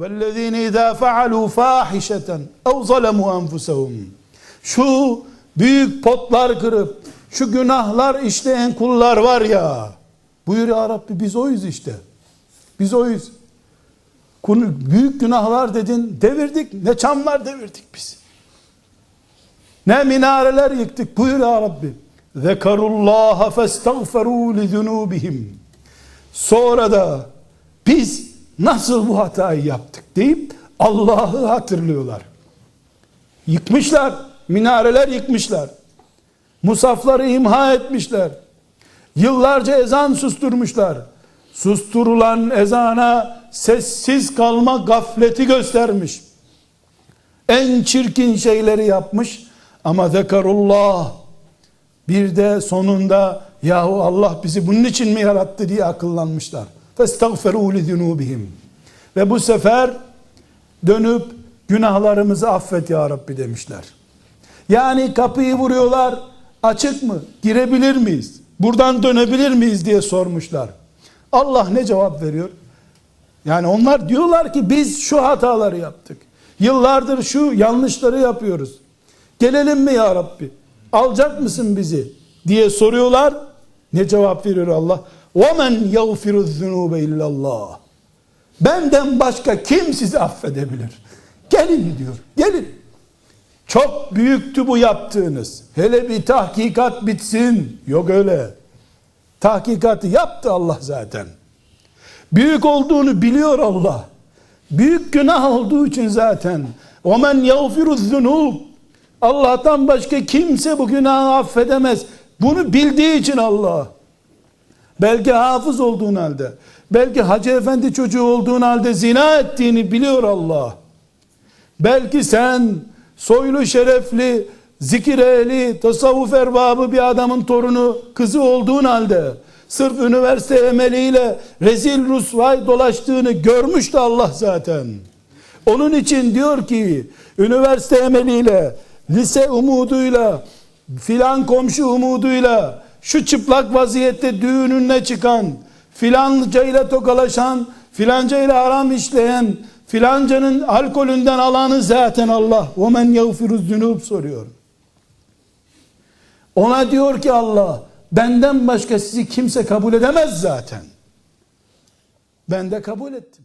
وَالَّذ۪ينَ اِذَا فَعَلُوا فَاحِشَةً اَوْ ظَلَمُوا أَنْفُسَهُمْ Şu büyük potlar kırıp, şu günahlar işleyen kullar var ya, buyur ya Rabbi biz oyuz işte. Biz oyuz. Konu- Büyük günahlar dedin, devirdik. Ne çamlar devirdik biz. Ne minareler yıktık. Buyur ya Rabbi. Zekarullaha festagferu li zunubihim. Sonra da biz nasıl bu hatayı yaptık deyip Allah'ı hatırlıyorlar. Yıkmışlar. Minareler yıkmışlar. Musafları imha etmişler. Yıllarca ezan susturmuşlar. Susturulan ezana sessiz kalma gafleti göstermiş. En çirkin şeyleri yapmış ama zekarullah bir de sonunda yahu Allah bizi bunun için mi yarattı diye akıllanmışlar. Li zunubihim. Ve bu sefer dönüp günahlarımızı affet ya Rabbi demişler. Yani kapıyı vuruyorlar. Açık mı? Girebilir miyiz? Buradan dönebilir miyiz diye sormuşlar. Allah ne cevap veriyor? Yani onlar diyorlar ki biz şu hataları yaptık. Yıllardır şu yanlışları yapıyoruz. Gelelim mi ya Rabbi? Alacak mısın bizi? diye soruyorlar. Ne cevap veriyor Allah? وَمَنْ يَغْفِرُ الذُّنُوبَ اِلَّا اللّٰهِ Benden başka kim sizi affedebilir? Gelin diyor. Gelin. Çok büyüktü bu yaptığınız. Hele bir tahkikat bitsin. Yok öyle. Tahkikatı yaptı Allah zaten. Büyük olduğunu biliyor Allah. Büyük günah olduğu için zaten. وَمَنْ يَغْفِرُ الذُّنُوبِ Allah'tan başka kimse bu günahı affedemez. Bunu bildiği için Allah. Belki hafız olduğun halde, belki hacı efendi çocuğu olduğun halde zina ettiğini biliyor Allah. Belki sen soylu şerefli, zikir ehli, tasavvuf erbabı bir adamın torunu, kızı olduğun halde sırf üniversite emeliyle rezil rusvay dolaştığını görmüş de Allah zaten. Onun için diyor ki üniversite emeliyle, lise umuduyla, filan komşu umuduyla şu çıplak vaziyette düğününe çıkan, filanca ile tokalaşan, filanca ile haram işleyen, filancanın alkolünden alanı zaten Allah. وَمَنْ يَغْفِرُ الذُّنُوبِ soruyor. Ona diyor ki Allah, benden başka sizi kimse kabul edemez zaten. Ben de kabul ettim.